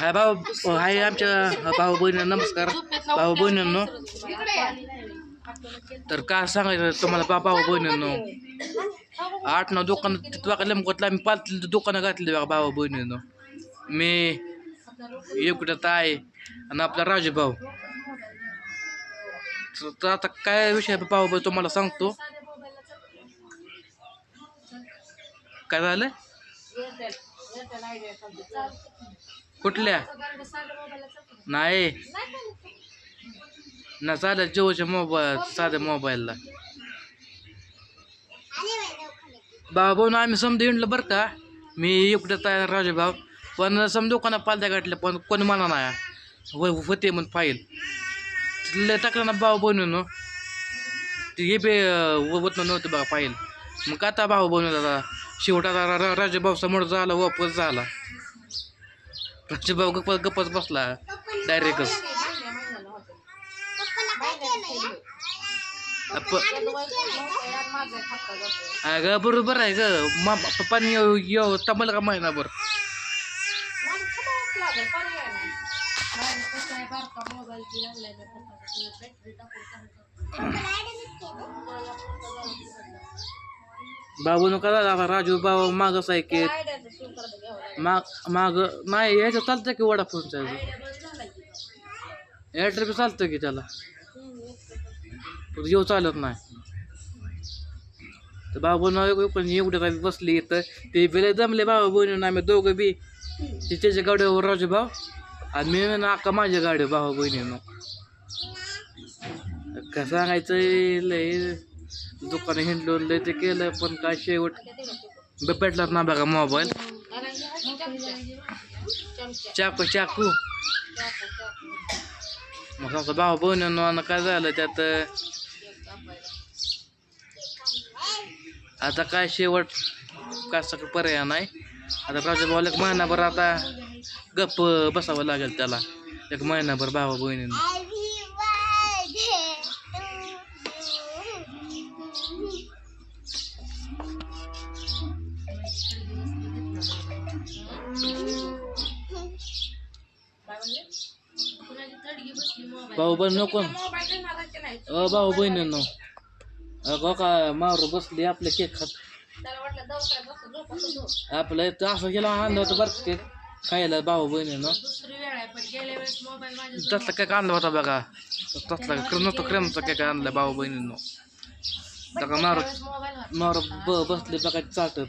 हाय भाऊ हाय आमच्या भाऊ बहिणी नमस्कार. भाऊ बहिणींनो. तर काय सांगायचं तुम्हाला बा भाऊ बहिणींनो? आठ नऊ दुकान तुला लिंबकोतला आम्ही पाच दुकानं घातली बघा भाऊ बहिणींनो. मी एकटं ताय आणि आपला राजू भाऊ. तर- तर आता काय विषय भाऊ भाऊ तुम्हाला सांगतो. काय झालं? कुठल्या? नाही. ना चालेल जिओच्या मोबाईल साध्या मोबाईलला. भाऊ भाऊ आम्ही समजा हिंडलं बरं का? मी इकडे तयार राजे भाऊ. पण समजा दुकानात पालत्या गाठल्या पण कोणी म्हणा नाही व होते म्हणून फाईल लय टाकलं ना भाऊ बनवून हो. हे. बे होत नव्हतं बघा फाईल मग आता भाऊ बनवला शेवटा राजे भाऊ समोर झाला वापस झाला. राजू भाऊ गप्प गप्पच बसला. डायरेक्टच अगं बरोबर आहे ग. मा पप्पानी येऊ तमल का महिनाभर बाबू नका दादा राजू बाबा मागच आहे की माग माग नाही यायचं चालतं की वडाफोनचा एअरटेल बी चालतं की त्याला? येऊ चालत नाही. तर बाबू पण एवढ्या काही बसली इथं. ते बिले जमले बाबा बहिणी आम्ही दोघं बी. ते त्याच्या गाडीवर राजू भाऊ. आणि मी ना अक्का माझ्या गाडीवर बाबा बहिणीनं. कसं सांगायचं लय दुकान हिंडलून लय ते केलं पण काय शेवट ब- भेटलाच ना बघा मोबाईल चाकू चाकू. मग आमचा भाऊ बहिणीनं काय झालं त्यात? आता काय शेवट? काय सगळं पर्याय नाही. आता प्राजा भाऊला एक महिनाभर आता गप्प बसावं लागेल त्याला. एक महिनाभर भावा बहिणीनं. भाऊ बहीण नको. अ भाऊ बहिणींनो. अगं का मारू बसली आपले केक खात आपलं असं गेलं आणलं होतं बरं केक खायला भाऊ बहिणीनं. तसला केक आणला होता बघा. तसला नव्हतं क्रेमचा केक आणला भाऊ बहिणीनं. बघा मारू मारू ब बसले बघा चाटत.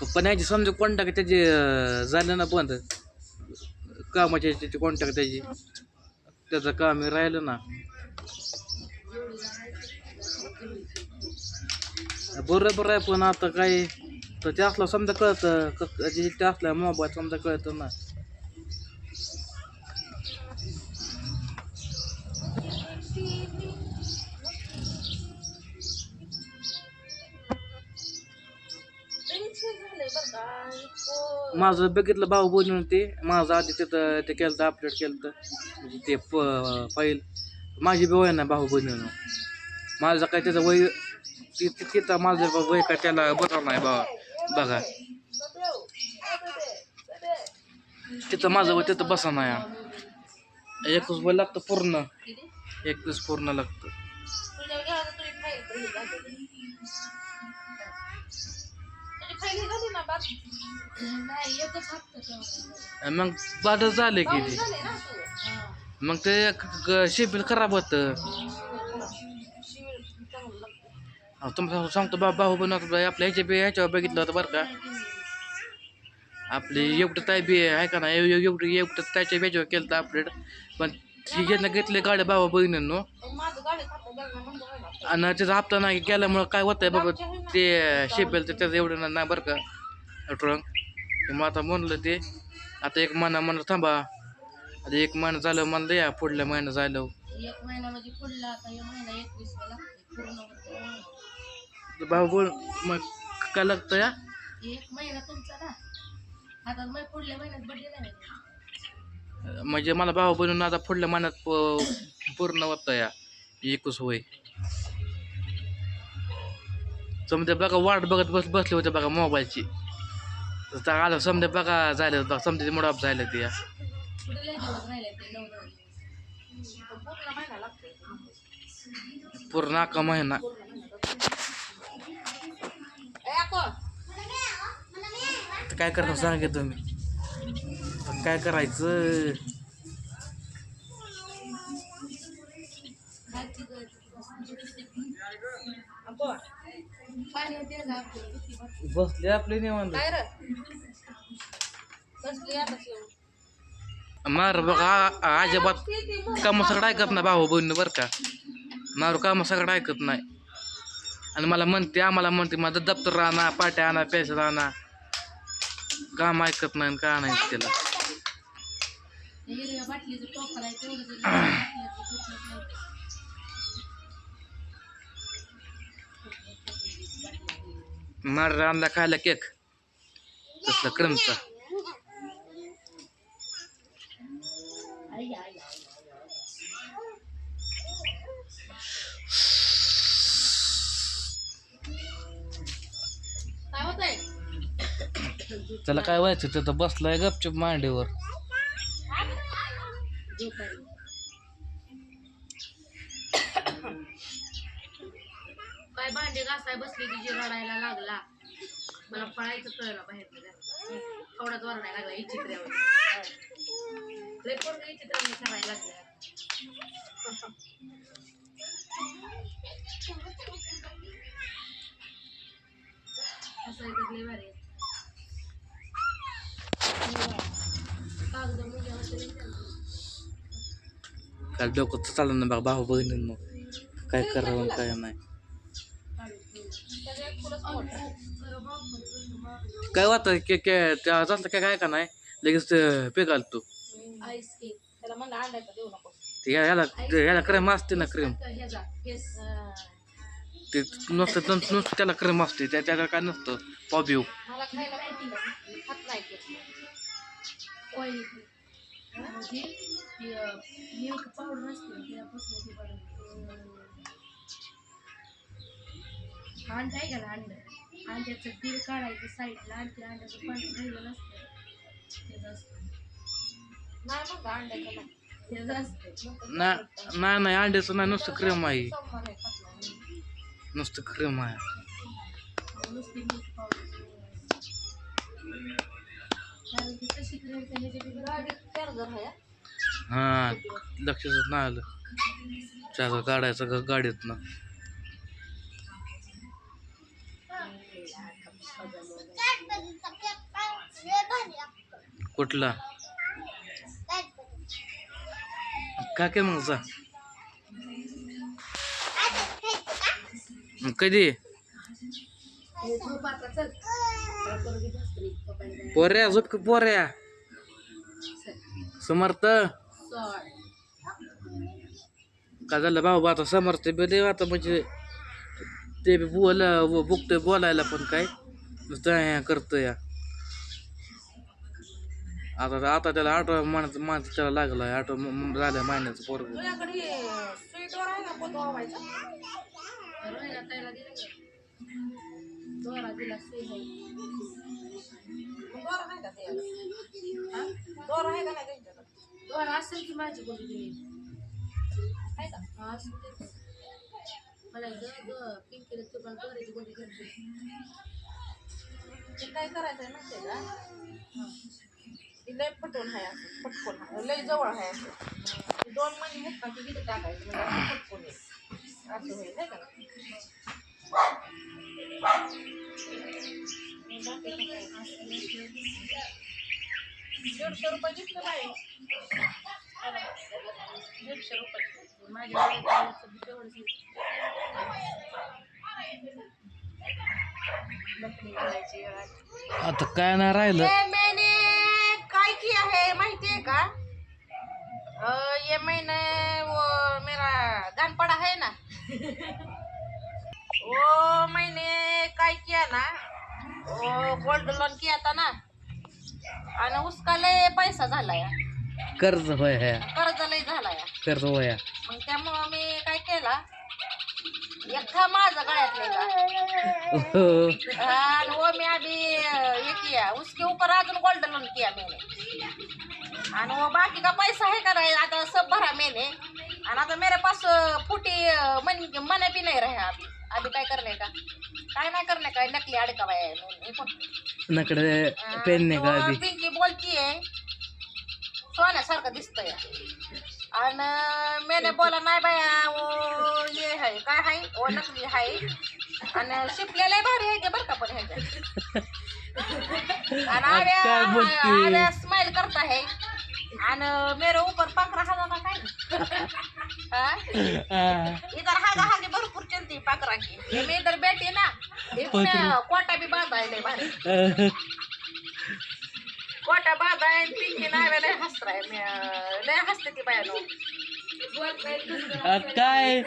पण याची समजा कॉन्टॅक्ट त्याची झालं ना बंद कामाच्या त्याची कॉन्टॅक्ट त्याची त्याचं काम राहिलं ना. बरोबर आहे पण आता काय तर ते असलं समजा कळतं क- जे ते असल्या मोबाईल समजा कळतं ना. माझं बघितलं भाऊ बनवून ते माझं आधी तिथं ते केलं अपडेट केलं म्हणजे ते फाईल माझी बी वय ना भाऊ बहिणीनं माझं काय त्याचं वय ति- तिथं माझं वय काय त्याला बरं नाही बा बघा. तिथं माझं वय तिथं बसा नाही. एकच वय लागतं पूर्ण. एकवीस पूर्ण लागतं. मग बाद झाले की ते. मग ते शिबिर खराब होतं. अहो, तुम्हाला सांगतो बा भाऊ बनवतो आपल्या ह्याच्या बी ह्याच्यावर बघितलं होतं बरं का. आपली एवढं ताई बी आहे का ना एव- एवढं एवढं त्याच्या बेजावर केलं तर अपडेट पण ती घेतलं घेतले गाड्या भावा बहिणींनो. आणि त्याचा हप्ता नाही केल्यामुळं काय होतंय बाबा ते शेपेल तर त्याचं एवढं नाही बरं का? ट्रंक मग आता म्हणलं ते आता एक महिना म्हणलं थांबा. आता एक महिना झालं म्हणलं या पुढल्या महिना झालं एक महिना भाऊ बोल मग काय लागतं या? एक महिना तुमचा ना. आता पुढल्या महिन्यात बड्डे नाही. म्हणजे मला भाऊ बनवून आता पुढल्या महिन्यात प- पूर्ण होतं या. एकच होय. समजा बघा वाट बघत बस बसले होते बघा मोबाईलची. आलं समजा बघा झालं बघा समजा मुडाप झालं ते पूर्ण अख्खा महिना. काय करणार सांगा तुम्ही? काय करायचं? बसले आपले निवांत? मार बघा अजिबात काम सगळं ऐकत नाही भाऊ बहिणी बरं का. मारू काम सगळं ऐकत नाही. आणि मला म्हणते आम्हाला म्हणते माझं दप्तर आणा पाट्या आणा पैसे आणा. काम ऐकत नाही आणि का नाही त्याला ते हिरव्या बाटलीचं बाटलीचं टोपलं नव्हतं. मार आणला खायला केक तसला क्रमचा त्याला काय व्हायचं तिथं बसलाय गपचूप मांडीवर. काय भांडे घासाय बसली की जी रडायला लागला. मला पळायचं कळलं बाहेर थोडाच वरडायला लागला ही चित्र्यावर लय पोरगं ही करायला लागल्या असं आहे तर लय भारी आहे. कागद मुलं काल डोकं चाललं ना बघा भाऊ बहिणींनो काय करावं काय नाही. काय वाटतं के के त्या जास्त काय काय का नाही? लगेच तू अंड्याचा देऊ नको. ते ह्याला ह्याला क्रीम असते ना क्रीम ते नुसतं नुसतं त्याला क्रीम असते त्या त्याला काय नसतं. पॉबिव म्हणजे मिल्क पावडर असते त्यापासून ते बनवते. अंड आहे का अंड अंड्याचं दिल काढायचं साईडला आणि ते अंड्याचं पाणी राहिलेलं असतं त्याचं असतं नाही मग अंड्याचं नाही त्याचं असतं ना नाही नाही अंड्याचं नाही नुसतं क्रीम आहे. नुसतं क्रीम आहे नुसती मिल्क पावडर कारण की तशी क्रीम तर हा लक्षातच नाही आलं. चाकं काढायचं गाडीत ना? कुठला? काय काय मग जा कधी? झोप पोऱ्या झोप पोऱ्या. समर्थ. काय झालं भाऊ आता समर्थ बी देव आता म्हणजे ते बी बोल बुकतोय बोलायला पण काय. नुसतं हे करतोय. आता आता त्याला आठ माणस माणस त्याला लागला आठ झाल्या महिन्याचं पोरग. आहे दोरा दिला सुई दोरा आहे का त्याला? दोरा आहे का नाही त्यांच्याकडे? असेल की माझी कोणी दिली आहे का? हा असेल मला पिंक ग तू पण करते काय करायचं आहे माहिती का? ती लय पटवून आहे असं पटकून आहे लय जवळ आहे असं. दोन महिने मुक्का ती किती टाकायचं म्हणजे असं पटकून असं होईल नाही का? दीडशे रुपयाचीच तर नाही दीडशे रुपयाची माझ्या आता काय नाही राहिलं. मैंने काय किया है माहिती है का? अ, ये महीने वो मेरा दान पड़ा है ना. वो मैंने काय किया ना? वो गोल्ड लोन किया था ना? आणि उसका लय पैसा झाला या कर्ज होय ह्या. कर्ज लय झाला या कर्ज होया. मग त्यामुळं मी काय केलं राहिला एक था माझं का आणि वो मी अभी ये किया उसके ऊपर अजून गोल्ड लोन किया मैंने. आणि वो बाकी का पैसा है का नहीं आता सब भरा मैंने. आणि आता मेरे पास फुटी मन मने भी नहीं रहे अभी. अभी काय करने का? काय नाही करने का नकली अडका बाय नकडे पेन नाही का अभी पिंकी बोलती है सोन्यासारखं दिसतंय. आणि मैंने बोला नाही बाया वो ये है काय है वो नकली है आणि शिपलेलं भारी आहे ते बरं का पण ह्याच्यात. आणि काय बोलती? आव्या स्माइल करता है आणि मेरे ऊपर पाखरा हा ना काय? हाँ? इधर हागा हागे भरपूर चलती पाखरा की ये मैं इधर बैठी ना. कोटा भी बांधा है लय भारी. कोटा बांधा है पिंकी नावे लय मी- लय हसते ती बाया लोक काय?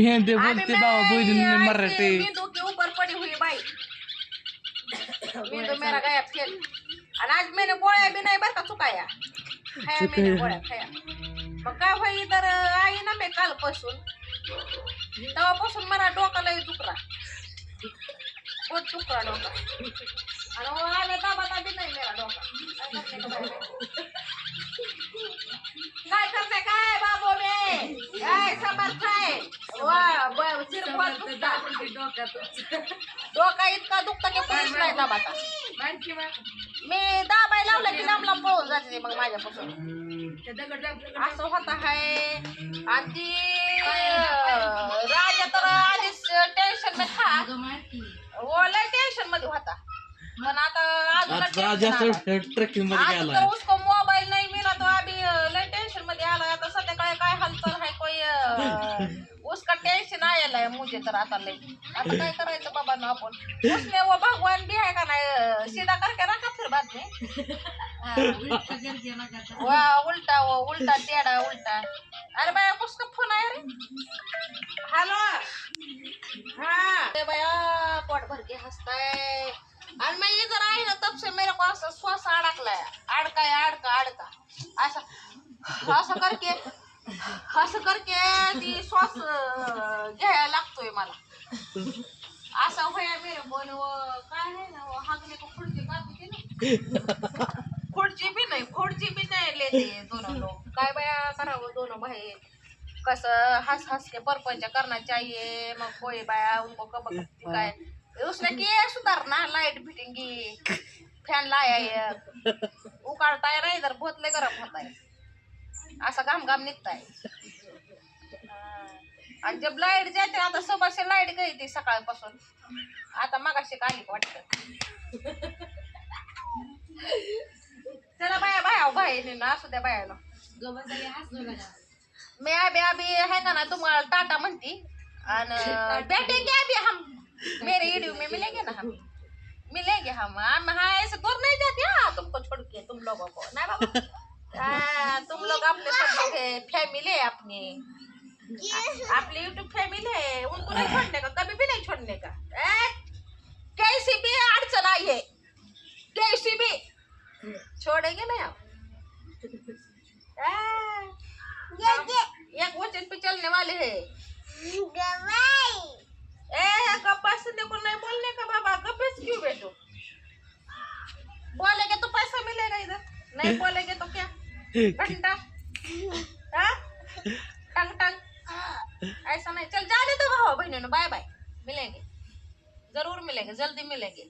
हिंदी बोलते बाबा बहिणी मराठी. बिंदु के ऊपर पड़ी हुई बाई. बिंदु मेरा गायब खेल आणि आज मैंने गोळ्या बी नाही बरं का चुकाया. खाया मैंने गोळ्या खाया. मग काय होई? तर आई ना मी कालपासून. तेव्हापासून मला डोका लय दुखरा. बहुत दुखरा डोका? आणि वो आले दाबा बी नाही मेरा डोका. काय करते? काय बाबू बे काय समर्थ आहे? वा ब- सिर बहुत दुखता. डोका इतका दुखता की कोणीच नाही दाबाता मी दाबाय लावला की लांब लांब पळून जाते मग माझ्यापासून. असं होत ती अं, राजा तर टेन्शनमध्ये था वो लय टेन्शनमध्ये होता. पण आता अजून आता tension आलं. जास्त ट्रेकिंगमध्ये आज गेला तर उसको मोबाईल नाही मिला तो अभी लय टेंशनमध्ये आला. आता सध्या काय काय हालचाल है कोई अ, उसका टेंशन आयल है मुझे तर आता लय. आता काय करायचं बाबा ना आपण? उसने वो भगवान भी है का नाही अ, सीधा करके रखा फिर बाद में. हाँ। वाह उल्टा वो उल्टा टेढ़ा उल्टा. अरे भैया किसका फ़ोन आया रे। हेलो। हाँ। अरे भैया, पोट भर के हंसता है। और मैं इधर आई ना, तब से मेरे को श्वास अड़कला है। अड़का अड़का ऐसा असं करके असं करके ती श्वास घ्यायला लागतोय मला। असा होया मेरे बोल काय आहे ना हागले को खुर्ची काढते ना करावं दोनों भाई कसं हंस हंस के परपंच करना चाहिए मग कोई बाया उनको कब काय. उसने किया सुधारना लाइट फिटिंगी फैन लाया है ना इधर बहुत लय गरम होता है असा घाम घाम निघता है. आणि जब लाइट जाते आता सभाशी लाइट गई ती सकाळपासून. आता मगाशी आली वाटतं. चला बाया बाया ना असू द्या बायाला. मैं अभी अभी है ना ना तुम्हाला टाटा म्हणती। आणि बैठेंगे अभी हम। मेरे वीडियो में मिलेंगे ना हम। मिलेंगे हम। हम हाँ ऐसे दूर नहीं जाते। हाँ तुमको छोड़ के तुम लोगों को। ना बाबा? हाँ, तुम लोग अपने सब लोग फैमिली है अपनी। अपनी यूट्यूब फैमिली है। उनको नहीं छोड़ने का कभी भी नहीं छोड़ने का। कैसी भी अड़चन आई है कैसी भी। छोड़ेंगे नहीं हम ए, हम एक चलने वाले हैं। ए सुनने को नहीं बोलने का बाबा से क्यों बैठो बोलेंगे तो पैसा मिलेगा इधर नहीं बोलेंगे तो क्या? घंटा। हाँ? टंग टंग। ऐसा नहीं चल जाने दो भाव बहनों बाय बाय मिलेंगे। ज़रूर मिलेंगे जल्दी मिलेंगे।